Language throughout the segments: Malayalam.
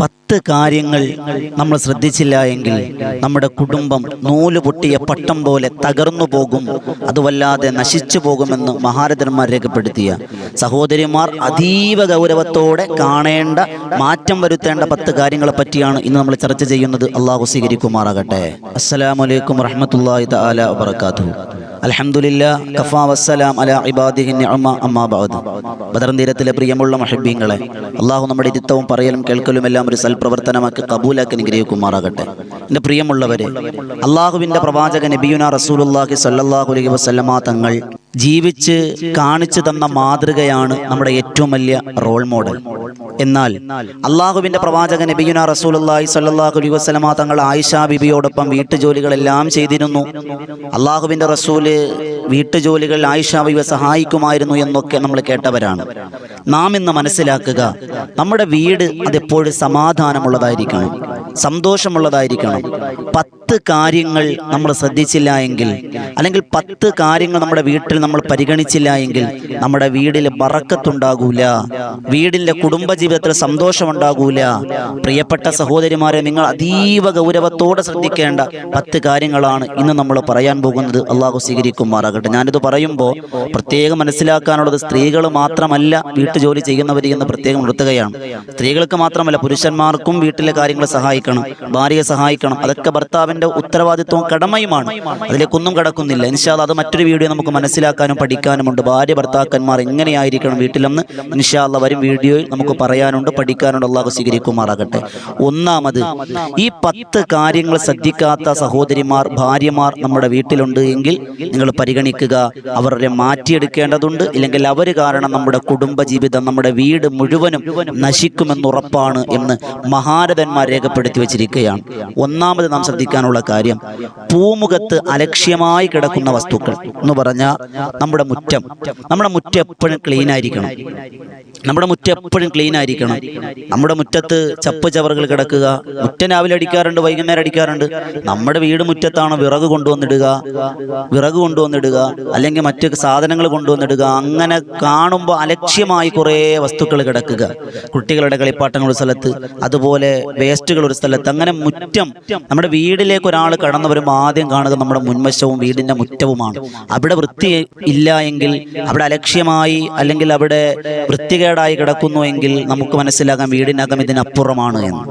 പത്ത് കാര്യങ്ങൾ നമ്മൾ ശ്രദ്ധിച്ചില്ല എങ്കിൽ നമ്മുടെ കുടുംബം നൂൽ പൊട്ടിയ പട്ടം പോലെ തകർന്നു പോകും. അതുവല്ലാതെ നശിച്ചു പോകുമെന്ന് മഹാരഥന്മാർ രേഖപ്പെടുത്തിയ. സഹോദരിമാർ അതീവ ഗൗരവത്തോടെ കാണേണ്ട മാറ്റം വരുത്തേണ്ട പത്ത് കാര്യങ്ങളെ പറ്റിയാണ് ഇന്ന് നമ്മൾ ചർച്ച ചെയ്യുന്നത്. അള്ളാഹു സ്വീകരിക്കുമാറാകട്ടെ. അസ്സലാമലൈക്കും വറഹമത്തല്ലാഹി തആല വബറകാതുഹു. അൽഹംദുലില്ലാ കഫാ വസ്സലാം അലാ ഇബാദിഹി നിഅമ അമ്മാ ബഅദ്. ബദർ തീരത്തിലെ പ്രിയമുള്ള മഹബീങ്ങളെ അള്ളാഹു നമ്മുടെ ഇരുത്തവും പറയലും കേൾക്കലും എല്ലാം ഒരു സൽപ്രവർത്തനമാക്കി കബൂലാക്കി അനുഗ്രഹിക്കുമാറാകട്ടെ. എന്റെ പ്രിയമുള്ളവരെ അള്ളാഹുവിന്റെ പ്രവാചക നബിയുന റസൂലുള്ളാഹി സ്വല്ലല്ലാഹു അലൈഹി വസല്ലമ തങ്ങൾ ജീവിച്ച് കാണിച്ചു തന്ന മാതൃകയാണ് നമ്മുടെ ഏറ്റവും വലിയ റോൾ മോഡൽ എന്നാൽ അള്ളാഹുവിന്റെ പ്രവാചക നബിയുന റസൂലുള്ളാഹി സ്വല്ലല്ലാഹു അലൈഹി വസല്ലമ തങ്ങൾ ആയിഷ ബിബിയോടൊപ്പം വീട്ടുജോലികളെല്ലാം ചെയ്തിരുന്നു. അള്ളാഹുവിന്റെ റസൂൽ വീട്ടുജോലികൾ ആയിഷ ബിബിയെ സഹായിക്കുമായിരുന്നു എന്നൊക്കെ നമ്മൾ കേട്ടവരാണ്. നാം ഇന്ന് മനസ്സിലാക്കുക നമ്മുടെ വീട് അതെപ്പോഴും സമാധാനമുള്ളതായിരിക്കണം. സന്തോഷമുള്ളതായിരിക്കണം. പത്ത് കാര്യങ്ങൾ നമ്മൾ ശ്രദ്ധിച്ചില്ല എങ്കിൽ അല്ലെങ്കിൽ പത്ത് കാര്യങ്ങൾ നമ്മുടെ വീട്ടിൽ നമ്മൾ പരിഗണിച്ചില്ല എങ്കിൽ നമ്മുടെ വീടിൽ ബറക്കത്തുണ്ടാകൂല. വീടിന്റെ കുടുംബജീവിതത്തിൽ സന്തോഷമുണ്ടാകൂല. പ്രിയപ്പെട്ട സഹോദരിമാരെ നിങ്ങൾ അതീവ ഗൗരവത്തോടെ ശ്രദ്ധിക്കേണ്ട പത്ത് കാര്യങ്ങളാണ് ഇന്ന് നമ്മൾ പറയാൻ പോകുന്നത്. അള്ളാഹു സ്വീകരിക്കുമാറാകട്ടെ. ഞാനിത് പറയുമ്പോൾ പ്രത്യേകം മനസ്സിലാക്കാനുള്ളത് സ്ത്രീകൾ മാത്രമല്ല വീട്ടുജോലി ചെയ്യുന്നവരി എന്ന് പ്രത്യേകം നിർത്തുകയാണ് സ്ത്രീകൾക്ക് മാത്രമല്ല പുരുഷന്മാർക്കും വീട്ടിലെ കാര്യങ്ങൾ സഹായിക്കണം ഭാര്യയെ സഹായിക്കണം. അതൊക്കെ ഭർത്താവിന്റെ ഉത്തരവാദിത്വവും കടമയുമാണ്. അതിലേക്കൊന്നും കടക്കുന്നില്ല. ഇൻഷാൽ അത് മറ്റൊരു വീഡിയോ നമുക്ക് മനസ്സിലാക്കാനും പഠിക്കാനുമുണ്ട് ഭാര്യ ഭർത്താക്കന്മാർ എങ്ങനെയായിരിക്കണം വീട്ടിലെന്ന് ഇൻഷാല്ല വരും വീഡിയോയിൽ നമുക്ക് പറയാനുണ്ട്. പഠിക്കാനുണ്ട്. അള്ളാഹു സ്വീകരിക്കുമാറാകട്ടെ. ഒന്നാമത് ഈ പത്ത് കാര്യങ്ങൾ ശ്രദ്ധിക്കാത്ത സഹോദരിമാർ ഭാര്യമാർ നമ്മുടെ വീട്ടിലുണ്ട് എങ്കിൽ നിങ്ങൾ പരിഗണിക്കുക. അവരെ മാറ്റിയെടുക്കേണ്ടതുണ്ട്. ഇല്ലെങ്കിൽ അവർ കാരണം നമ്മുടെ കുടുംബജീവിതം നമ്മുടെ വീട് മുഴുവനും നശിക്കുമെന്നുറപ്പാണ് എന്ന് മഹാരഥന്മാർ രേഖപ്പെടുത്തി. വെച്ചിരിക്കുകയാണ്. ഒന്നാമത് നാം ശ്രദ്ധിക്കാനുള്ള കാര്യം പൂമുഖത്ത് അലക്ഷ്യമായി കിടക്കുന്ന വസ്തുക്കൾ എന്ന് പറഞ്ഞാൽ നമ്മുടെ മുറ്റം. നമ്മുടെ മുറ്റം എപ്പോഴും ക്ലീൻ ആയിരിക്കണം. നമ്മുടെ മുറ്റം എപ്പോഴും ക്ലീൻ ആയിരിക്കണം. നമ്മുടെ മുറ്റത്ത് ചപ്പ് ചവറുകൾ കിടക്കുക. മുറ്റം രാവിലെ അടിക്കാറുണ്ട് വൈകുന്നേരം അടിക്കാറുണ്ട്. നമ്മുടെ വീട് മുറ്റത്താണ് വിറക് കൊണ്ടുവന്നിടുക. വിറക് കൊണ്ടുവന്നിടുക. അല്ലെങ്കിൽ മറ്റ് സാധനങ്ങൾ കൊണ്ടുവന്നിടുക. അങ്ങനെ കാണുമ്പോൾ അലക്ഷ്യമായി കുറേ വസ്തുക്കൾ കിടക്കുക. കുട്ടികളുടെ കളിപ്പാട്ടങ്ങൾ ഒരു സ്ഥലത്ത് അതുപോലെ വേസ്റ്റുകൾ ഒരു സ്ഥലത്ത് അങ്ങനെ മുറ്റം നമ്മുടെ വീടിലേക്ക് ഒരാൾ കടന്നു വരുമ്പോൾ ആദ്യം കാണുക നമ്മുടെ മുൻവശവും വീടിന്റെ മുറ്റവുമാണ്. അവിടെ വൃത്തി ഇല്ല എങ്കിൽ അവിടെ അലക്ഷ്യമായി അല്ലെങ്കിൽ അവിടെ വൃത്തികേടായി കിടക്കുന്നു എങ്കിൽ നമുക്ക് മനസ്സിലാകാം വീടിനകം ഇതിനപ്പുറമാണ് എന്ന്.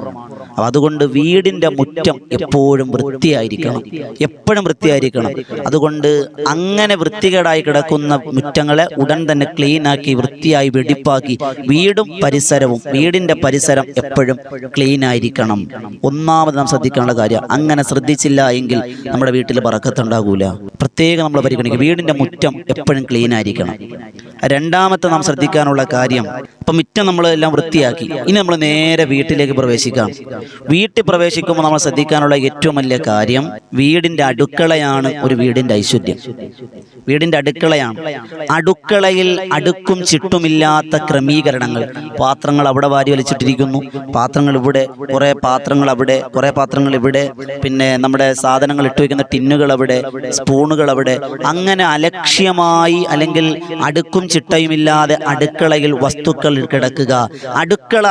അതുകൊണ്ട് വീടിന്റെ മുറ്റം എപ്പോഴും വൃത്തിയായിരിക്കണം. എപ്പോഴും വൃത്തിയായിരിക്കണം. അതുകൊണ്ട് അങ്ങനെ വൃത്തികേടായി കിടക്കുന്ന മുറ്റങ്ങളെ ഉടൻ തന്നെ ക്ലീൻ ആക്കി വൃത്തിയായി വെടിപ്പാക്കി വീടും പരിസരവും വീടിന്റെ പരിസരം എപ്പോഴും ക്ലീൻ ആയിരിക്കണം. ഒന്നാമത് നാം ശ്രദ്ധിക്കാനുള്ള കാര്യം അങ്ങനെ ശ്രദ്ധിച്ചില്ല എങ്കിൽ നമ്മുടെ വീട്ടിൽ പറക്കത്തുണ്ടാകൂല പ്രത്യേകം നമ്മൾ പരിഗണിക്കും. വീടിന്റെ മുറ്റം എപ്പോഴും ക്ലീൻ ആയിരിക്കണം. രണ്ടാമത്തെ നാം ശ്രദ്ധിക്കാനുള്ള കാര്യം ഇപ്പൊ മുറ്റം നമ്മളെല്ലാം വൃത്തിയാക്കി. ഇനി നമ്മൾ നേരെ വീട്ടിലേക്ക് പ്രവേശിക്കാം. വീട്ടിൽ പ്രവേശിക്കുമ്പോൾ നമ്മൾ ശ്രദ്ധിക്കാനുള്ള ഏറ്റവും വലിയ കാര്യം വീടിന്റെ അടുക്കളയാണ് ഒരു വീടിന്റെ ഐശ്വര്യം. വീടിന്റെ അടുക്കളയാണ്. അടുക്കളയിൽ അടുക്കും ചിട്ടുമില്ലാത്ത ക്രമീകരണങ്ങൾ. പാത്രങ്ങൾ അവിടെ വാരി വലിച്ചിട്ടിരിക്കുന്നു. പാത്രങ്ങൾ ഇവിടെ കുറേ പാത്രങ്ങൾ അവിടെ കുറേ പാത്രങ്ങൾ ഇവിടെ. പിന്നെ നമ്മുടെ സാധനങ്ങൾ ഇട്ട് വയ്ക്കുന്ന ടിന്നുകൾ അവിടെ സ്പൂണുകൾ അവിടെ. അങ്ങനെ അലക്ഷ്യമായി അല്ലെങ്കിൽ അടുക്കും ചിട്ടയുമില്ലാതെ അടുക്കളയിൽ വസ്തുക്കൾ കിടക്കുക. അടുക്കള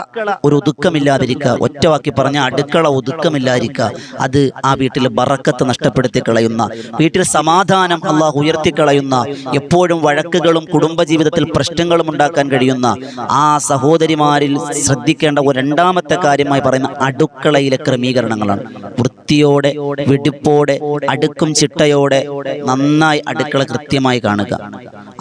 ഒരു ഒതുക്കമില്ലാതിരിക്കുക. ഒറ്റവാക്കി പറഞ്ഞ അടുക്കള ഒതുക്കമില്ലാതിരിക്കുക. അത് ആ വീട്ടിൽ ബറക്കത്ത് നഷ്ടപ്പെടുത്തി കളയുന്ന വീട്ടിൽ സമാധാനം അള്ളാഹു ഉയർത്തിക്കളയുന്ന എപ്പോഴും വഴക്കുകളും കുടുംബജീവിതത്തിൽ പ്രശ്നങ്ങളും ഉണ്ടാക്കാൻ കഴിയുന്ന ആ സഹോദരിമാരിൽ ശ്രദ്ധിക്കേണ്ട ഒരു രണ്ടാമത്തെ കാര്യമായി പറയുന്ന അടുക്കളയിലെ ക്രമീകരണങ്ങളാണ്. വൃത്തിയോടെ വെടിപ്പോടെ അടുക്കും ചിട്ടയോടെ നന്നായി അടുക്കള കൃത്യമായി കാണുക.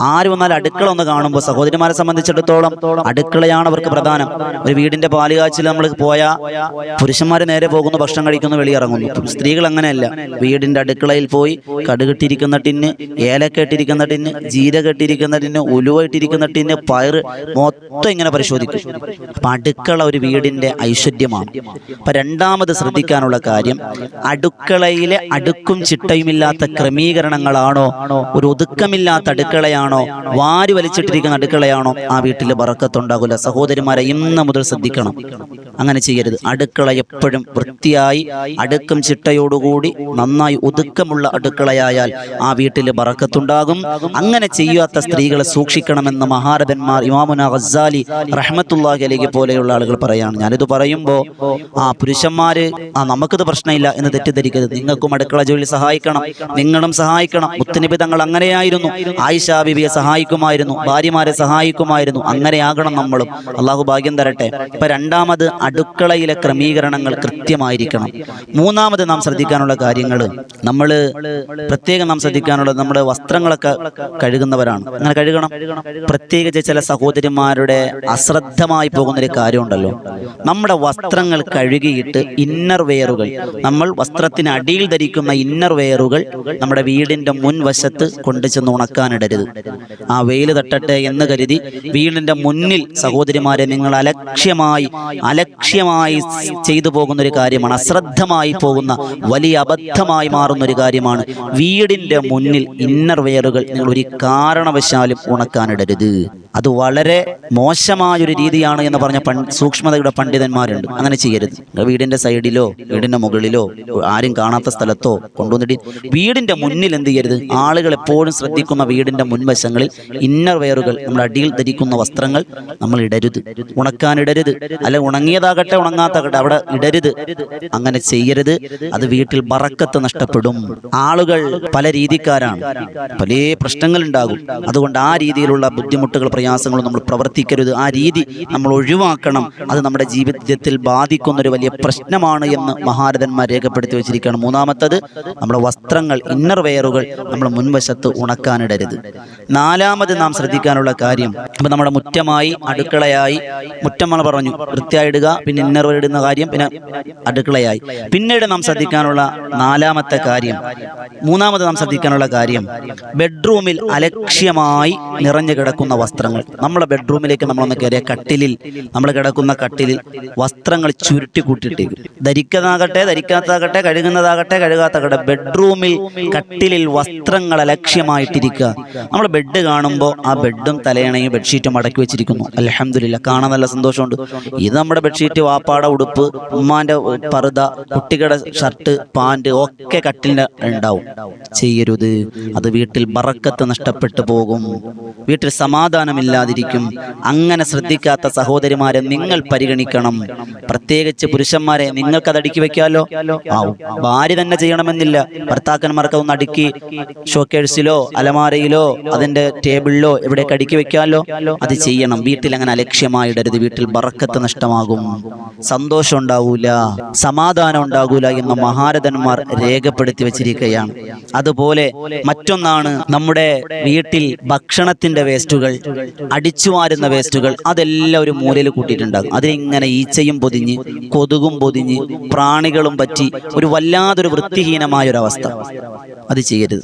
ആര് വന്നാൽ അടുക്കള ഒന്ന് കാണുമ്പോൾ സഹോദരിമാരെ സംബന്ധിച്ചിടത്തോളം അടുക്കളയാണ് അവർക്ക് പ്രധാനം. ഒരു വീടിന്റെ പാലുകാച്ചിൽ നമ്മൾ പോയാൽ പുരുഷന്മാർ നേരെ പോകുന്നു ഭക്ഷണം കഴിക്കുന്നു വെളിയിറങ്ങുന്നു സ്ത്രീകൾ അങ്ങനെയല്ല. വീടിന്റെ അടുക്കളയിൽ പോയി കടുകിട്ടിരിക്കുന്ന ടിന്ന് ഏലക്ക ഇട്ടിരിക്കുന്ന ടിന്ന് ജീരക ഇട്ടിരിക്കുന്ന ടിന്ന് ഉലുവ ഇട്ടിരിക്കുന്ന ടിന്ന് പയറ് മൊത്തം ഇങ്ങനെ പരിശോധിക്കും. അപ്പൊ അടുക്കള ഒരു വീടിന്റെ ഐശ്വര്യമാണ്. അപ്പൊ രണ്ടാമത് ശ്രദ്ധിക്കാനുള്ള കാര്യം അടുക്കളയിലെ അടുക്കും ചിട്ടയുമില്ലാത്ത ക്രമീകരണങ്ങളാണോ? ഒരു ഒതുക്കമില്ലാത്ത അടുക്കളയാണോ? അടുക്കളയാണോ വാരി വലിച്ചിട്ടിരിക്കുന്ന അടുക്കളയാണോ? ആ വീട്ടിൽ വറക്കത്തുണ്ടാകില്ല സഹോദരിമാരെ ഇന്ന് മുതൽ ശ്രദ്ധിക്കണം. അങ്ങനെ ചെയ്യരുത്. അടുക്കള എപ്പോഴും വൃത്തിയായി അടുക്കും ചിട്ടയോടുകൂടി നന്നായി ഒതുക്കമുള്ള അടുക്കളയായാൽ ആ വീട്ടിൽ ബറക്കത്തുണ്ടാകും. അങ്ങനെ ചെയ്യാത്ത സ്ത്രീകളെ സൂക്ഷിക്കണമെന്ന് മഹാരഥന്മാർ ഇമാമുന ഗസാലി റഹ്മത്തുല്ലാഹി അലഹി പോലെയുള്ള ആളുകൾ പറയാണ്. ഞാനിത് പറയുമ്പോൾ ആ പുരുഷന്മാര് ആ നമുക്കിത് പ്രശ്നമില്ല എന്ന് തെറ്റിദ്ധരിക്കരുത്. നിങ്ങൾക്കും അടുക്കള ജോലി സഹായിക്കണം. നിങ്ങളും സഹായിക്കണം. മുത്തനബി തങ്ങൾ അങ്ങനെയായിരുന്നു. ആയിഷ ബിബിയെ സഹായിക്കുമായിരുന്നു ഭാര്യമാരെ സഹായിക്കുമായിരുന്നു. അങ്ങനെയാകണം നമ്മളും. അള്ളാഹു ഭാഗ്യം തരട്ടെ. ഇപ്പൊ രണ്ടാമത് അടുക്കളയിലെ ക്രമീകരണങ്ങൾ കൃത്യമായിരിക്കണം. മൂന്നാമത് നാം ശ്രദ്ധിക്കാനുള്ള കാര്യങ്ങൾ നമ്മൾ പ്രത്യേകം നാം ശ്രദ്ധിക്കാനുള്ളത് നമ്മുടെ വസ്ത്രങ്ങളൊക്കെ കഴുകുന്നവരാണ്. അങ്ങനെ കഴുകണം. പ്രത്യേകിച്ച് ചില സഹോദരിമാരുടെ അശ്രദ്ധമായി പോകുന്ന ഒരു കാര്യമുണ്ടല്ലോ. നമ്മുടെ വസ്ത്രങ്ങൾ കഴുകിയിട്ട് ഇന്നർ വെയറുകൾ നമ്മൾ വസ്ത്രത്തിന് അടിയിൽ ധരിക്കുന്ന ഇന്നർ വെയറുകൾ നമ്മുടെ വീടിന്റെ മുൻവശത്ത് കൊണ്ടു ചെന്ന് ഉണക്കാനിടരുത്. ആ വെയിൽ തട്ടട്ടെ എന്ന് കരുതി വീടിന്റെ മുന്നിൽ സഹോദരിമാരെ നിങ്ങൾ അലക്ഷ്യമായി അലക്ഷ്യമായി ചെയ്തു പോകുന്ന ഒരു കാര്യമാണ് അശ്രദ്ധമായി പോകുന്ന വലിയ അബദ്ധമായി മാറുന്ന ഒരു കാര്യമാണ്. വീടിന്റെ മുന്നിൽ ഇന്നർ വെയറുകൾ നിങ്ങൾ ഒരു കാരണവശാലും ഉണക്കാനിടരുത്. അത് വളരെ മോശമായൊരു രീതിയാണ് എന്ന് പറഞ്ഞ സൂക്ഷ്മതയുടെ പണ്ഡിതന്മാരുണ്ട്. അങ്ങനെ ചെയ്യരുത്. വീടിന്റെ സൈഡിലോ വീടിന്റെ മുകളിലോ ആരും കാണാത്ത സ്ഥലത്തോ കൊണ്ടുവന്നിട്ട് വീടിന്റെ മുന്നിൽ എന്ത് ചെയ്യരുത്? ആളുകൾ എപ്പോഴും ശ്രദ്ധിക്കുന്ന വീടിന്റെ മുൻവശങ്ങളിൽ ഇന്നർ വെയറുകൾ നമ്മൾ അടിയിൽ ധരിക്കുന്ന വസ്ത്രങ്ങൾ നമ്മൾ ഇടരുത്. ഉണക്കാനിടരുത്. അല്ല ഉണങ്ങിയതാകട്ടെ ഉണങ്ങാത്താകട്ടെ അവിടെ ഇടരുത്. അങ്ങനെ ചെയ്യരുത്. അത് വീട്ടിൽ ബറക്കത്ത് നഷ്ടപ്പെടും. ആളുകൾ പല രീതിക്കാരാണ്. പല പ്രശ്നങ്ങൾ ഉണ്ടാകും അതുകൊണ്ട് ആ രീതിയിലുള്ള ബുദ്ധിമുട്ടുകൾ പ്രയാസങ്ങളും നമ്മൾ പ്രവർത്തിക്കരുത്. ആ രീതി നമ്മൾ ഒഴിവാക്കണം. അത് നമ്മുടെ ജീവിതത്തിൽ ബാധിക്കുന്ന ഒരു വലിയ പ്രശ്നമാണ് എന്ന് മഹാരഥന്മാർ രേഖപ്പെടുത്തി വെച്ചിരിക്കുകയാണ്. മൂന്നാമത്തത് നമ്മുടെ വസ്ത്രങ്ങൾ ഇന്നർ വെയറുകൾ നമ്മൾ മുൻവശത്ത് ഉണക്കാനിടരുത്. നാലാമത് നാം ശ്രദ്ധിക്കാനുള്ള കാര്യം. ഇപ്പൊ നമ്മുടെ മുറ്റമായി അടുക്കളയായി. മുറ്റം നമ്മൾ പറഞ്ഞു വൃത്തിയായിടുക പിന്നെ ഇന്നർ ഇടുന്ന കാര്യം പിന്നെ അടുക്കളയായി. പിന്നീട് നാം ശ്രദ്ധിക്കാനുള്ള നാലാമത്തെ കാര്യം. മൂന്നാമത് നാം ശ്രദ്ധിക്കാനുള്ള കാര്യം ബെഡ്റൂമിൽ അലക്ഷ്യമായി നിറഞ്ഞു കിടക്കുന്ന വസ്ത്രങ്ങൾ. നമ്മുടെ ബെഡ്റൂമിലേക്ക് നമ്മളൊന്ന് കയറിയ കട്ടിലിൽ നമ്മൾ കിടക്കുന്ന കട്ടിലിൽ വസ്ത്രങ്ങൾ ചുരുട്ടി കൂട്ടിയിട്ടേക്കും. ധരിക്കുന്നതാകട്ടെ ധരിക്കാത്തതാകട്ടെ കഴുകുന്നതാകട്ടെ കഴുകാത്തതാകട്ടെ ബെഡ്റൂമിൽ കട്ടിലിൽ വസ്ത്രങ്ങൾ അലക്ഷ്യമായിട്ടിരിക്കുക. നമ്മൾ ബെഡ് കാണുമ്പോൾ ആ ബെഡും തലയണയും ബെഡ്ഷീറ്റും മടക്കി വെച്ചിരിക്കുന്നു. അലഹമില്ല കാണാൻ നല്ല സന്തോഷമുണ്ട്. ഇത് നമ്മുടെ ബെഡ്ഷീറ്റ് വാപ്പാടെ ഉടുപ്പ് ഉമ്മാന്റെ പറുത കുട്ടികളുടെ ഷർട്ട് പാന്റ് ഒക്കെ കട്ടിലിന് ഉണ്ടാവും. ചെയ്യരുത്. അത് വീട്ടിൽ ബറക്കത്ത് നഷ്ടപ്പെട്ടു പോകും. വീട്ടിൽ സമാധാനമില്ലാതിരിക്കും. അങ്ങനെ ശ്രദ്ധിക്കാത്ത സഹോദരിമാരെ നിങ്ങൾ പരിഗണിക്കണം. പ്രത്യേകിച്ച് പുരുഷന്മാരെ നിങ്ങൾക്കത് അടുക്കി വെക്കാലോ? ഭാര്യ തന്നെ ചെയ്യണമെന്നില്ല. ഭർത്താക്കന്മാർക്ക് ഒന്ന് അടുക്കി ഷോക്കേഴ്സിലോ അലമാരയിലോ അതിന്റെ ടേബിളിലോ എവിടെ കടിക്ക് വെക്കാമല്ലോ അത് ചെയ്യണം. വീട്ടിൽ അങ്ങനെ അലക്ഷ്യമായിടരുത് വീട്ടിൽ ബറക്കത്ത് നഷ്ടമാകും. സന്തോഷം ഉണ്ടാവൂല. സമാധാനം ഉണ്ടാകൂല എന്ന് മഹാരഥന്മാർ രേഖപ്പെടുത്തി വെച്ചിരിക്കുകയാണ്. അതുപോലെ മറ്റൊന്നാണ് നമ്മുടെ വീട്ടിൽ ഭക്ഷണത്തിന്റെ വേസ്റ്റുകൾ അടിച്ചുവാരുന്ന വേസ്റ്റുകൾ അതെല്ലാം ഒരു മൂലയിൽ കൂട്ടിയിട്ടുണ്ടാകും. അതിനിങ്ങനെ ഈച്ചയും പൊതിഞ്ഞ് കൊതുകും പൊതിഞ്ഞ് പ്രാണികളും പറ്റി ഒരു വല്ലാതൊരു വൃത്തിഹീനമായ ഒരു അവസ്ഥ അത് ചെയ്യരുത്.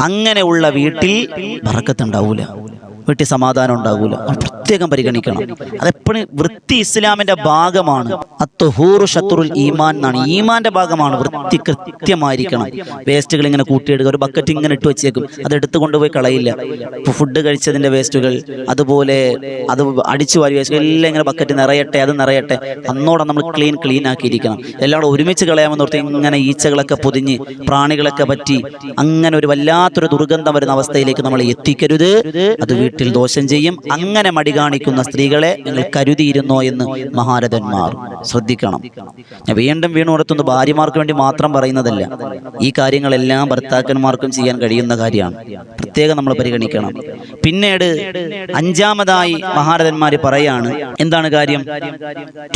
അങ്ങനെയുള്ള വീട്ടിൽ ബറക്കത്തുണ്ടാവൂല. വീട്ടിൽ സമാധാനം ഉണ്ടാകൂല പ്രത്യേകം പരിഗണിക്കണം. അതെപ്പോഴും വൃത്തി ഇസ്ലാമിന്റെ ഭാഗമാണ്. അത്തുഹൂറു ഷത്തുറുൽ ഈമാൻ എന്നാണ്. ഈമാന്റെ ഭാഗമാണ് വൃത്തി കൃത്യമായിരിക്കണം. വേസ്റ്റുകൾ ഇങ്ങനെ കൂട്ടിയിടുക ഒരു ബക്കറ്റ് ഇങ്ങനെ ഇട്ട് വെച്ചേക്കും. അത് എടുത്തു കൊണ്ടുപോയി കളയില്ല. ഫുഡ് കഴിച്ചതിന്റെ വേസ്റ്റുകൾ അതുപോലെ അത് അടിച്ചു വാരി വേസ്റ്റുകൾ എല്ലാം ഇങ്ങനെ ബക്കറ്റ് നിറയട്ടെ അത് നിറയട്ടെ. അന്നോടെ നമ്മൾ ക്ലീൻ ക്ലീൻ ആക്കിയിരിക്കണം. എല്ലാം ഒരുമിച്ച് കളയാമെന്ന് ഓർത്ത് ഇങ്ങനെ ഈച്ചകളൊക്കെ പൊതിഞ്ഞ് പ്രാണികളൊക്കെ പറ്റി അങ്ങനെ ഒരു വല്ലാത്തൊരു ദുർഗന്ധം വരുന്ന അവസ്ഥയിലേക്ക് നമ്മൾ എത്തിക്കരുത്. അത് വീട്ടിൽ ദോഷം ചെയ്യും അങ്ങനെ മടി കാണിക്കുന്ന സ്ത്രീകളെ നിങ്ങൾ കരുതിയിരുന്നോ എന്ന് മഹാരഥന്മാർ ശ്രദ്ധിക്കണം. ഞാൻ വീണ്ടും വീണു ഉണർത്തുന്ന ഭാര്യമാർക്ക് വേണ്ടി മാത്രം പറയുന്നതല്ല ഈ കാര്യങ്ങളെല്ലാം ഭർത്താക്കന്മാർക്കും ചെയ്യാൻ കഴിയുന്ന കാര്യമാണ്. പ്രത്യേകം നമ്മൾ പരിഗണിക്കണം. പിന്നീട് അഞ്ചാമതായി മഹാരഥന്മാർ പറയാണ് എന്താണ് കാര്യം?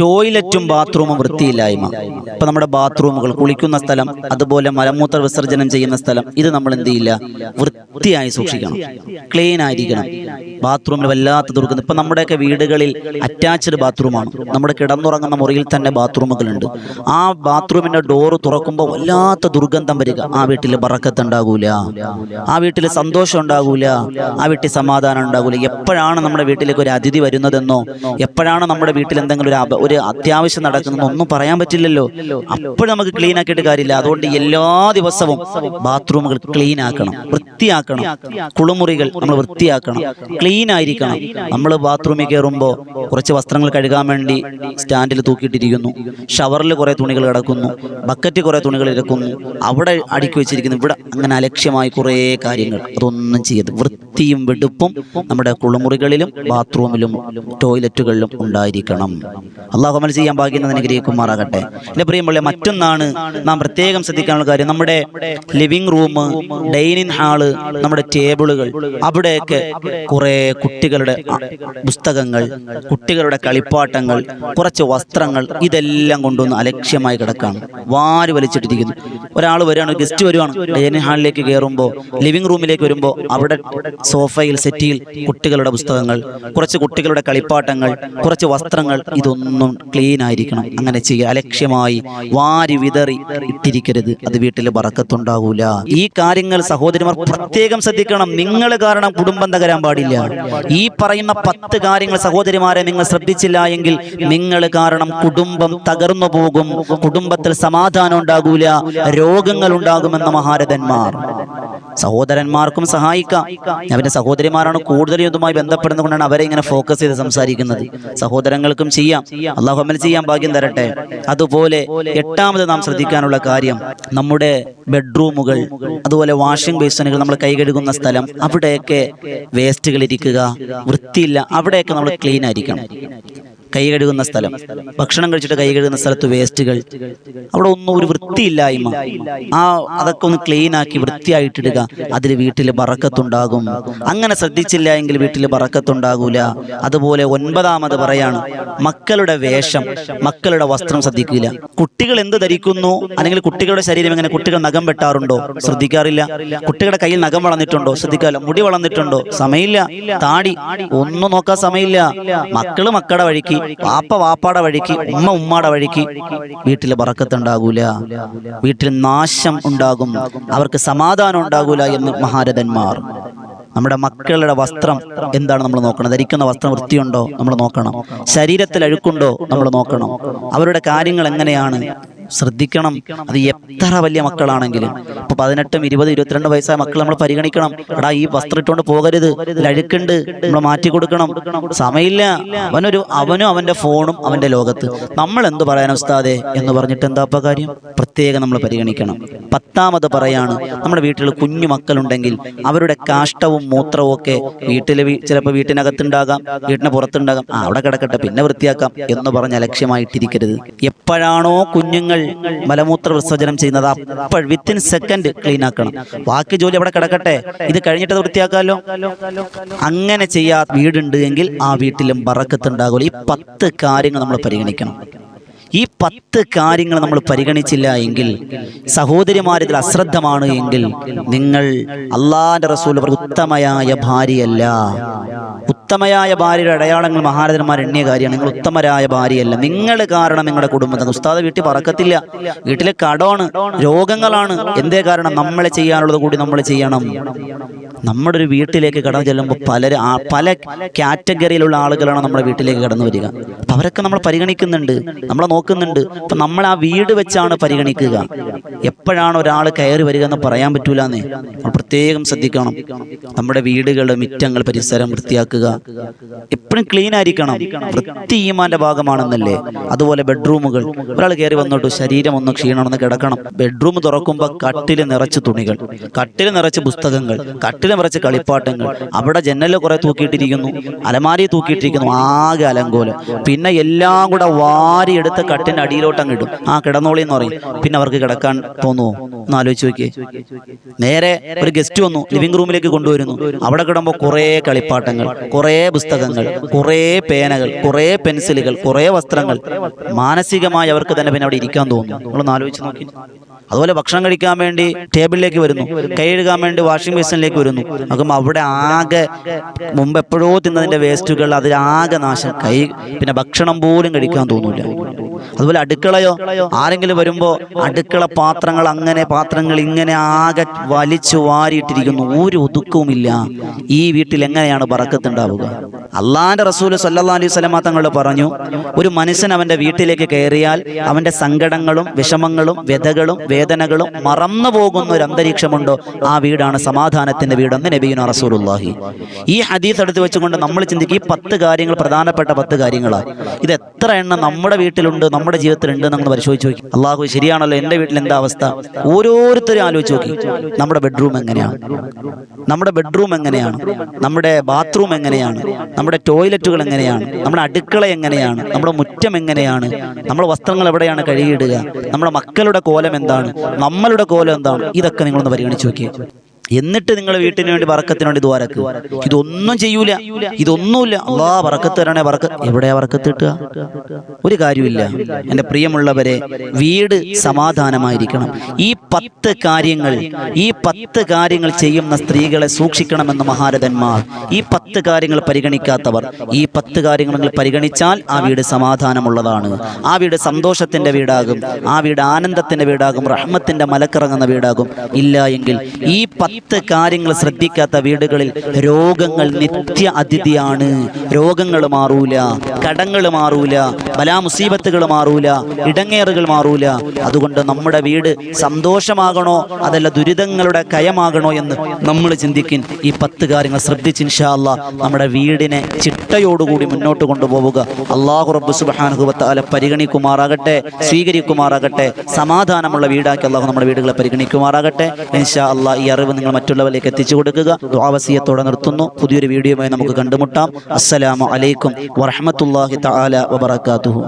ടോയ്ലറ്റും ബാത്റൂമും വൃത്തിയില്ലായ്മ. ഇപ്പൊ നമ്മുടെ ബാത്റൂമുകൾ കുളിക്കുന്ന സ്ഥലം അതുപോലെ മലമൂത്ര വിസർജനം ചെയ്യുന്ന സ്ഥലം ഇത് നമ്മൾ എന്ത് ചെയ്യില്ല? വൃത്തിയായി സൂക്ഷിക്കണം. ക്ലീൻ ആയിരിക്കണം ബാത്റൂമിൽ വല്ലാത്ത ദുർഗന്ധം. ഇപ്പൊ നമ്മുടെയൊക്കെ വീടുകളിൽ അറ്റാച്ച്ഡ് ബാത്റൂമാണ്. നമ്മുടെ കിടന്നുറങ്ങുന്ന മുറിയിൽ തന്നെ ബാത്റൂമുകളുണ്ട്. ആ ബാത്റൂമിന്റെ ഡോറ് തുറക്കുമ്പോൾ വല്ലാത്ത ദുർഗന്ധം വരിക. ആ വീട്ടിൽ ബറക്കത്ത് ഉണ്ടാകൂല. ആ വീട്ടിൽ സന്തോഷം ഉണ്ടാകൂല. ആ വീട്ടിൽ സമാധാനം ഉണ്ടാകൂല. എപ്പോഴാണ് നമ്മുടെ വീട്ടിലേക്ക് ഒരു അതിഥി വരുന്നതെന്നോ എപ്പോഴാണ് നമ്മുടെ വീട്ടിൽ എന്തെങ്കിലും ഒരു ഒരു അത്യാവശ്യം നടക്കുന്നതെന്നോ ഒന്നും പറയാൻ പറ്റില്ലല്ലോ. അപ്പോഴും നമുക്ക് ക്ലീൻ ആക്കിയിട്ട് കാര്യമില്ല. അതുകൊണ്ട് എല്ലാ ദിവസവും ബാത്റൂമുകൾ ക്ലീൻ ആക്കണം വൃത്തിയാക്കണം. കുളിമുറികൾ നമ്മൾ വൃത്തിയാക്കണം. ക്ലീൻ ആയിരിക്കണം. നമ്മൾ ബാത്റൂമിൽ കയറുമ്പോൾ കുറച്ച് വസ്ത്രങ്ങൾ കഴുകാൻ വേണ്ടി സ്റ്റാൻഡിൽ തൂക്കിയിട്ടിരിക്കുന്നു. ഷവറിൽ കുറേ തുണികൾ കിടക്കുന്നു. ബക്കറ്റ് കുറേ തുണികൾ ഇരക്കുന്നു അവിടെ അടുക്കി വെച്ചിരിക്കുന്നു. ഇവിടെ അങ്ങനെ അലക്ഷ്യമായി കുറേ കാര്യങ്ങൾ. അതൊന്നും ചെയ്യരുത്. വൃത്തിയും വെടുപ്പും നമ്മുടെ കുളിമുറികളിലും ബാത്റൂമിലും ടോയ്ലറ്റുകളിലും ഉണ്ടായിരിക്കണം. അള്ളാഹു അമൽ ചെയ്യാൻ ഭാഗ്യം അനുഗ്രഹിക്കുമാറാകട്ടെ. എന്റെ പ്രിയമുള്ള മറ്റൊന്നാണ് നാം പ്രത്യേകം ശ്രദ്ധിക്കാനുള്ള കാര്യം. നമ്മുടെ ലിവിംഗ് റൂം ഡൈനിങ് ഹാൾ നമ്മുടെ ടേബിളുകൾ അവിടെയൊക്കെ കുറേ കുട്ടികളുടെ പുസ്തകങ്ങൾ കുട്ടികളുടെ കളിപ്പാട്ടങ്ങൾ കുറച്ച് വസ്ത്രങ്ങൾ ഇതെല്ലാം കൊണ്ടുവന്ന് അലക്ഷ്യമായി കിടക്കാണ്. വാരി വലിച്ചിട്ടിരിക്കുന്നു. ഒരാൾ വരികയാണ് ഗസ്റ്റ് വരുവാണ്. ഡൈനിങ് ഹാളിലേക്ക് കയറുമ്പോൾ ലിവിംഗ് റൂമിലേക്ക് വരുമ്പോൾ അവിടെ സോഫയിൽ സെറ്റിയിൽ കുട്ടികളുടെ പുസ്തകങ്ങൾ കുറച്ച് കുട്ടികളുടെ കളിപ്പാട്ടങ്ങൾ കുറച്ച് വസ്ത്രങ്ങൾ. ഇതൊന്നും ക്ലീൻ ആയിരിക്കണം. അങ്ങനെ ചെയ്യുക അലക്ഷ്യമായി വാരി വിതറി ഇട്ടിരിക്കരുത്. അത് വീട്ടിൽ ബറക്കത്തുണ്ടാകൂല ഈ കാര്യങ്ങൾ സഹോദരിമാർ പ്രത്യേകം ശ്രദ്ധിക്കണം. നിങ്ങൾ കാരണം കുടുംബം തകരാൻ പാടില്ല. ഈ പറയുന്ന പത്ത് കാര്യങ്ങൾ സഹോദരിമാരെ നിങ്ങൾ ശ്രദ്ധിച്ചില്ല എങ്കിൽ നിങ്ങൾ കാരണം കുടുംബം തകർന്നു പോകും. കുടുംബത്തിൽ സമാധാനം ഉണ്ടാകൂല. രോഗങ്ങൾ ഉണ്ടാകുമെന്ന മഹാരഥന്മാർ. സഹോദരന്മാർക്കും സഹായിക്കാം. അവന്റെ സഹോദരിമാരാണ് കൂടുതലും ഇതുമായി ബന്ധപ്പെടുന്നത് കൊണ്ടാണ് അവരെ ഇങ്ങനെ ഫോക്കസ് ചെയ്ത് സംസാരിക്കുന്നത്. സഹോദരങ്ങൾക്കും ചെയ്യാം. അള്ളാഹു അമൽ ചെയ്യാൻ ഭാഗ്യം തരട്ടെ. അതുപോലെ എട്ടാമത് നാം ശ്രദ്ധിക്കാനുള്ള കാര്യം നമ്മുടെ ബെഡ്റൂമുകൾ അതുപോലെ വാഷിംഗ് ബേസിനുകൾ നമ്മൾ കൈകഴുകുന്ന സ്ഥലം അവിടെയൊക്കെ വേസ്റ്റുകൾ ഇരിക്കുക വൃത്തിയില്ല അവിടെയൊക്കെ നമ്മൾ ക്ലീൻ ആയിരിക്കണം. കൈ കഴുകുന്ന സ്ഥലം. ഭക്ഷണം കഴിച്ചിട്ട് കൈ കഴുകുന്ന സ്ഥലത്ത് വേസ്റ്റുകൾ. അവിടെ ഒന്നും ഒരു വൃത്തിയില്ലായ്മ. ആ അതൊക്കെ ഒന്ന് ക്ലീൻ ആക്കി വൃത്തിയായിട്ടിടുക. അതിൽ വീട്ടിൽ ബറക്കത്തുണ്ടാകും. അങ്ങനെ ശ്രദ്ധിച്ചില്ല എങ്കിൽ വീട്ടിൽ ബറക്കത്തുണ്ടാകൂല. അതുപോലെ ഒൻപതാമത് പറയാണ് മക്കളുടെ വേഷം മക്കളുടെ വസ്ത്രം ശ്രദ്ധിക്കില്ല കുട്ടികൾ എന്ത് ധരിക്കുന്നു? അല്ലെങ്കിൽ കുട്ടികളുടെ ശരീരം എങ്ങനെ കുട്ടികൾ നഖം വെട്ടാറുണ്ടോ? ശ്രദ്ധിക്കാറില്ല. കുട്ടികളുടെ കയ്യിൽ നഖം വളർന്നിട്ടുണ്ടോ? ശ്രദ്ധിക്കാറില്ല. മുടി വളർന്നിട്ടുണ്ടോ? സമയമില്ല. താടി. ഒന്നും നോക്കാൻ സമയമില്ല. മക്കൾ മക്കളുടെ വഴിക്ക്. വാപ്പ വാപ്പാടെ വഴിക്ക് ഉമ്മ ഉമ്മാടെ വഴിക്ക് വീട്ടിൽ ബറക്കത്തുണ്ടാകൂല. വീട്ടിൽ നാശം ഉണ്ടാകും. അവർക്ക് സമാധാനം ഉണ്ടാകൂല എന്ന് മഹാരഥന്മാർ. നമ്മുടെ മക്കളുടെ വസ്ത്രം എന്താണ് നമ്മൾ നോക്കണം? ധരിക്കുന്ന വസ്ത്രം വൃത്തിയുണ്ടോ? നമ്മൾ നോക്കണം. ശരീരത്തിൽ അഴുക്കുണ്ടോ? നമ്മൾ നോക്കണം. അവരുടെ കാര്യങ്ങൾ എങ്ങനെയാണ്? ശ്രദ്ധിക്കണം. അത് എത്ര വലിയ മക്കളാണെങ്കിലും. ഇപ്പൊ പതിനെട്ടും ഇരുപത് ഇരുപത്തിരണ്ട് വയസ്സായ മക്കൾ നമ്മൾ പരിഗണിക്കണം. എടാ ഈ വസ്ത്രം ഇട്ടുകൊണ്ട് പോകരുത് ലഴുക്കുണ്ട് നമ്മൾ മാറ്റി കൊടുക്കണം. സമയമില്ല. അവനൊരു അവനും അവന്റെ ഫോണും അവന്റെ ലോകത്ത്. നമ്മൾ എന്ത് പറയാൻ ഉസ്താദെ എന്ന് പറഞ്ഞിട്ട് എന്താ ഇപ്പൊ കാര്യം? പ്രത്യേകം നമ്മൾ പരിഗണിക്കണം. പത്താമത് പറയാണ് നമ്മുടെ വീട്ടിൽ കുഞ്ഞു മക്കളുണ്ടെങ്കിൽ അവരുടെ കാഷ്ടവും മൂത്രവും ഒക്കെ വീട്ടിൽ ചിലപ്പോൾ വീട്ടിനകത്തുണ്ടാകാം വീട്ടിന് പുറത്തുണ്ടാകാം. ആ അവിടെ കിടക്കട്ടെ പിന്നെ വൃത്തിയാക്കാം എന്ന് പറഞ്ഞ ലക്ഷ്യമായിട്ടിരിക്കരുത് എപ്പോഴാണോ കുഞ്ഞുങ്ങൾ മലമൂത്ര വിസർജനം ചെയ്യുന്നത് അപ്പോൾ വിത്തിൻ സെക്കൻഡ് ക്ലീൻ ആക്കണം. ബാക്കി ജോലി അവിടെ കിടക്കട്ടെ. ഇത് കഴിഞ്ഞിട്ട് വൃത്തിയാക്കാമല്ലോ അങ്ങനെ ചെയ്യാ വീടുണ്ട് എങ്കിൽ ആ വീട്ടിലും ബറക്കത്തുണ്ടാകുമല്ലോ. ഈ പത്ത് കാര്യങ്ങൾ നമ്മൾ പരിഗണിക്കണം. ഈ പത്ത് കാര്യങ്ങൾ നമ്മൾ പരിഗണിച്ചില്ല എങ്കിൽ സഹോദരിമാരിതിൽ അശ്രദ്ധമാണ് എങ്കിൽ നിങ്ങൾ അള്ളാന്റെ റസൂൽ ഉത്തമയായ ഭാര്യയല്ല. ഉത്തമയായ ഭാര്യയുടെ അടയാളങ്ങൾ മഹാരഥന്മാർ എണ്ണിയ കാര്യമാണ്. നിങ്ങൾ ഉത്തമരായ ഭാര്യയല്ല. നിങ്ങൾ കാരണം നിങ്ങളുടെ കുടുംബത്തിൽ ഉസ്താദ് വീട്ടിൽ പറക്കത്തില്ല. വീട്ടിലെ കടമാണ് രോഗങ്ങളാണ്. എന്തേ കാരണം? നമ്മളെ ചെയ്യാനുള്ളത് കൂടി നമ്മൾ ചെയ്യണം. നമ്മുടെ ഒരു വീട്ടിലേക്ക് കടന്നു ചെല്ലുമ്പോൾ പലര് പല കാറ്റഗറിയിലുള്ള ആളുകളാണ് നമ്മുടെ വീട്ടിലേക്ക് കടന്നു വരിക. അവരൊക്കെ നമ്മൾ പരിഗണിക്കുന്നുണ്ട്. നമ്മളെ നോക്കുന്നുണ്ട്. അപ്പൊ നമ്മൾ ആ വീട് വെച്ചാണ് പരിഗണിക്കുക. എപ്പോഴാണ് ഒരാൾ കയറി വരിക എന്ന് പറയാൻ പറ്റൂല എന്നേ പ്രത്യേകം ശ്രദ്ധിക്കണം. നമ്മുടെ വീടുകൾ മിറ്റങ്ങൾ പരിസരം വൃത്തിയാക്കുക. എപ്പോഴും ക്ലീൻ ആയിരിക്കണം. വൃത്തി ഈമാന്റെ ഭാഗമാണെന്നല്ലേ. അതുപോലെ ബെഡ്റൂമുകൾ ഒരാൾ കയറി വന്നോട്ട് ശരീരം ഒന്ന് ക്ഷീണമെന്ന് കിടക്കണം. ബെഡ്റൂം തുറക്കുമ്പോൾ കട്ടിൽ നിറച്ച് തുണികൾ കട്ടിൽ നിറച്ച് പുസ്തകങ്ങൾ കട്ടിൽ നിറച്ച് കളിപ്പാട്ടങ്ങൾ. അവിടെ ജനലിൽ കുറെ തൂക്കിയിട്ടിരിക്കുന്നു. അലമാരി തൂക്കിയിട്ടിരിക്കുന്നു. ആകെ അലങ്കോലം. പിന്നെ എല്ലാം കൂടെ വാരി കട്ടിന്റെ അടിയിലോട്ട് അങ്ങ് ഇടും ആ കിടന്നോളി എന്ന് പറയും പിന്നെ അവർക്ക് കിടക്കാൻ തോന്നുവോ? ഒന്ന് ആലോചിച്ച് നോക്കിയേ. നേരെ ഒരു ഗസ്റ്റ് വന്നു ലിവിംഗ് റൂമിലേക്ക് കൊണ്ടുവരുന്നു. അവിടെ കിടമ്പോൾ കുറേ കളിപ്പാട്ടങ്ങൾ കുറേ പുസ്തകങ്ങൾ കുറേ പേനകൾ കുറേ പെൻസിലുകൾ കുറേ വസ്ത്രങ്ങൾ. മാനസികമായി അവർക്ക് തന്നെ പിന്നെ അവിടെ ഇരിക്കാൻ തോന്നുന്നു. നമ്മളൊന്ന് ആലോചിച്ച് നോക്കി. അതുപോലെ ഭക്ഷണം കഴിക്കാൻ വേണ്ടി ടേബിളിലേക്ക് വരുന്നു കൈ കഴുകാൻ വേണ്ടി വാഷിംഗ് മെഷീനിലേക്ക് വരുന്നു. അപ്പം അവിടെ ആകെ മുമ്പ് എപ്പോഴോ തിന്നതിന്റെ വേസ്റ്റുകൾ അതിലാകെ നാശം. കൈ പിന്നെ ഭക്ഷണം പോലും കഴിക്കാൻ തോന്നൂല. അതുപോലെ അടുക്കളയോ ആരെങ്കിലും വരുമ്പോ അടുക്കള പാത്രങ്ങൾ അങ്ങനെ പാത്രങ്ങൾ ഇങ്ങനെ ആകെ വലിച്ചു വാരിയിട്ടിരിക്കുന്നു. ഒരു ഒതുക്കവുമില്ല. ഈ വീട്ടിൽ എങ്ങനെയാണ് പറക്കത്തുണ്ടാവുക അള്ളാന്റെ റസൂൽ സല്ലാ അലൈഹി സ്വലമാ തങ്ങൾ പറഞ്ഞു ഒരു മനുഷ്യൻ അവന്റെ വീട്ടിലേക്ക് കയറിയാൽ അവന്റെ സങ്കടങ്ങളും വിഷമങ്ങളും വ്യതകളും വേദനകളും മറന്നു പോകുന്ന ഒരു അന്തരീക്ഷമുണ്ടോ? ആ വീടാണ് സമാധാനത്തിന്റെ വീടെന്ന് നബീന റസൂലുള്ളാഹി. ഈ ഹദീസ് എടുത്ത് വെച്ചുകൊണ്ട് നമ്മൾ ചിന്തിക്കും ഈ പത്ത് കാര്യങ്ങൾ പ്രധാനപ്പെട്ട പത്ത് കാര്യങ്ങളാണ് ഇത് എത്ര എണ്ണം നമ്മുടെ വീട്ടിലുണ്ട് നമ്മുടെ ജീവിതത്തിൽ ഉണ്ട് നമ്മൾ പരിശോധിച്ച് നോക്കി. അള്ളാഹു ശരിയാണല്ലോ എന്റെ വീട്ടിൽ എന്താ അവസ്ഥ? ഓരോരുത്തരും ആലോചിച്ച് നോക്കി. നമ്മുടെ ബെഡ്റൂം എങ്ങനെയാണ്? നമ്മുടെ ബെഡ്റൂം എങ്ങനെയാണ്? നമ്മുടെ ബാത്റൂം എങ്ങനെയാണ്? നമ്മുടെ ടോയ്ലറ്റുകൾ എങ്ങനെയാണ്? നമ്മുടെ അടുക്കള എങ്ങനെയാണ്? നമ്മുടെ മുറ്റം എങ്ങനെയാണ്? നമ്മുടെ വസ്ത്രങ്ങൾ എവിടെയാണ് കഴുകിയിടുക? നമ്മുടെ മക്കളുടെ കോലം എന്താണ്? നമ്മളുടെ കോലം എന്താണ്? ഇതൊക്കെ നിങ്ങളൊന്ന് പരിഗണിച്ച് നോക്കിയേ എന്നിട്ട് നിങ്ങൾ വീട്ടിന് വേണ്ടി വറക്കത്തിന് വേണ്ടി ദ്വാരക്ക് ഇതൊന്നും ചെയ്യൂല. ഇതൊന്നുമില്ല. അള്ളാ വറക്കത്ത് തരണേ വറക്ക. എവിടെയാ വറക്കത്ത് കിട്ടുക? ഒരു കാര്യമില്ല എന്റെ പ്രിയമുള്ളവരെ വീട് സമാധാനമായിരിക്കണം. ഈ പത്ത് കാര്യങ്ങൾ ഈ പത്ത് കാര്യങ്ങൾ ചെയ്യുന്ന സ്ത്രീകളെ സൂക്ഷിക്കണമെന്ന് മഹാരഥന്മാർ ഈ പത്ത് കാര്യങ്ങൾ പരിഗണിക്കാത്തവർ ഈ പത്ത് കാര്യങ്ങൾ പരിഗണിച്ചാൽ ആ വീട് സമാധാനമുള്ളതാണ്. ആ വീട് സന്തോഷത്തിന്റെ വീടാകും. ആ വീട് ആനന്ദത്തിന്റെ വീടാകും. റഹ്മത്തിന്റെ മലക്കിറങ്ങുന്ന വീടാകും. ഇല്ല എങ്കിൽ ഈ പത്ത് കാര്യങ്ങൾ ശ്രദ്ധിക്കാത്ത വീടുകളിൽ രോഗങ്ങൾ നിത്യ അതിഥിയാണ്. രോഗങ്ങൾ മാറൂല കടങ്ങൾ മാറൂല ബലാമുസീബത്തുകൾ മാറൂല ഇടങ്ങേറുകൾ മാറൂല. അതുകൊണ്ട് നമ്മുടെ വീട് സന്തോഷമാകണോ അതല്ല ദുരിതങ്ങളുടെ കയമാകണോ എന്ന് നമ്മൾ ചിന്തിക്കും. ഈ പത്ത് കാര്യങ്ങൾ ശ്രദ്ധിച്ച് ഇൻഷാ അല്ലാ നമ്മുടെ വീടിനെ ചിട്ടയോടുകൂടി മുന്നോട്ട് കൊണ്ടുപോവുക. അള്ളാഹു റബ്ബ് സുബാനുഭവത്താല പരിഗണിക്കുമാറാകട്ടെ സ്വീകരിക്കുമാറാകട്ടെ സമാധാനമുള്ള വീടാക്കി അള്ളാഹു നമ്മുടെ വീടുകളെ പരിഗണിക്കുമാറാകട്ടെ. ഇൻഷാ അള്ളാഹ് ഈ അറിവ് നിങ്ങൾ മറ്റുള്ളവരിലേക്ക് എത്തിച്ചു കൊടുക്കുക. ദ്വാവസീയത്തോടെ നിർത്തുന്നു. പുതിയൊരു വീഡിയോയുമായി നമുക്ക് കണ്ടുമുട്ടാം. അസ്സലാമു അലൈക്കും വറഹമത്തല്ലാഹി തആല വബറകാതുഹു.